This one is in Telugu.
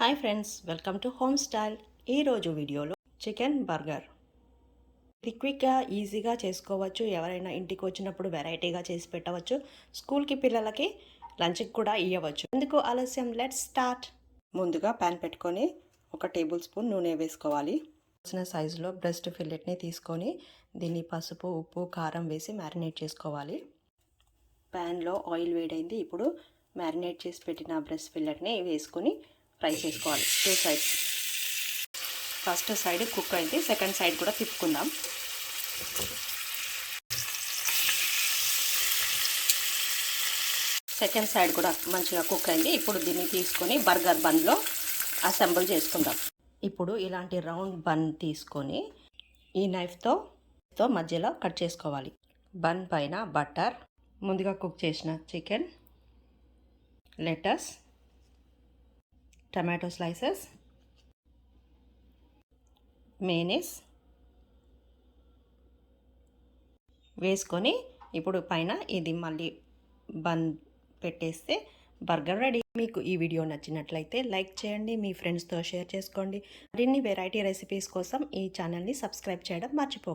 Hi friends welcome to home style. ఈరోజు వీడియోలో చికెన్ బర్గర్. ఇది క్విక్గా ఈజీగా చేసుకోవచ్చు. ఎవరైనా ఇంటికి వచ్చినప్పుడు వెరైటీగా చేసి పెట్టవచ్చు. స్కూల్కి పిల్లలకి లంచ్కి కూడా ఇవ్వవచ్చు ఎందుకు ఆలస్యం లెట్ స్టార్ట్. ముందుగా ప్యాన్ పెట్టుకొని ఒక టేబుల్ స్పూన్ నూనె వేసుకోవాలి. వచ్చిన సైజులో బ్రెస్ట్ ఫిల్లెట్ని తీసుకొని దీన్ని పసుపు ఉప్పు కారం వేసి మ్యారినేట్ చేసుకోవాలి. ప్యాన్లో ఆయిల్ వేడైంది. ఇప్పుడు మ్యారినేట్ చేసి పెట్టిన బ్రెస్ట్ ఫిల్లెట్ని వేసుకొని ఫ్రై చేసుకోవాలి. Two sides. First side cook అయింది. సెకండ్ సైడ్ కూడా తిప్పుకుందాం. సెకండ్ సైడ్ కూడా మంచిగా కుక్ అయింది. ఇప్పుడు దీన్ని తీసుకొని బర్గర్ బన్లో అసెంబుల్ చేసుకుందాం. ఇప్పుడు ఇలాంటి రౌండ్ బన్ తీసుకొని ఈ నైఫ్తో తో మధ్యలో కట్ చేసుకోవాలి. బన్ పైన బటర్ ముందుగా కుక్ చేసిన chicken. Lettuce. Tomato slices mayonnaise వేసుకొని ఇప్పుడు పైన ఇది మళ్ళీ బన్ పెట్టేస్తే బర్గర్ రెడీ. మీకు ఈ వీడియో నచ్చినట్లయితే లైక్ చేయండి మీ ఫ్రెండ్స్తో షేర్ చేసుకోండి. మరిన్ని వెరైటీ రెసిపీస్ కోసం ఈ ఛానల్ని సబ్స్క్రైబ్ చేయడం మర్చిపో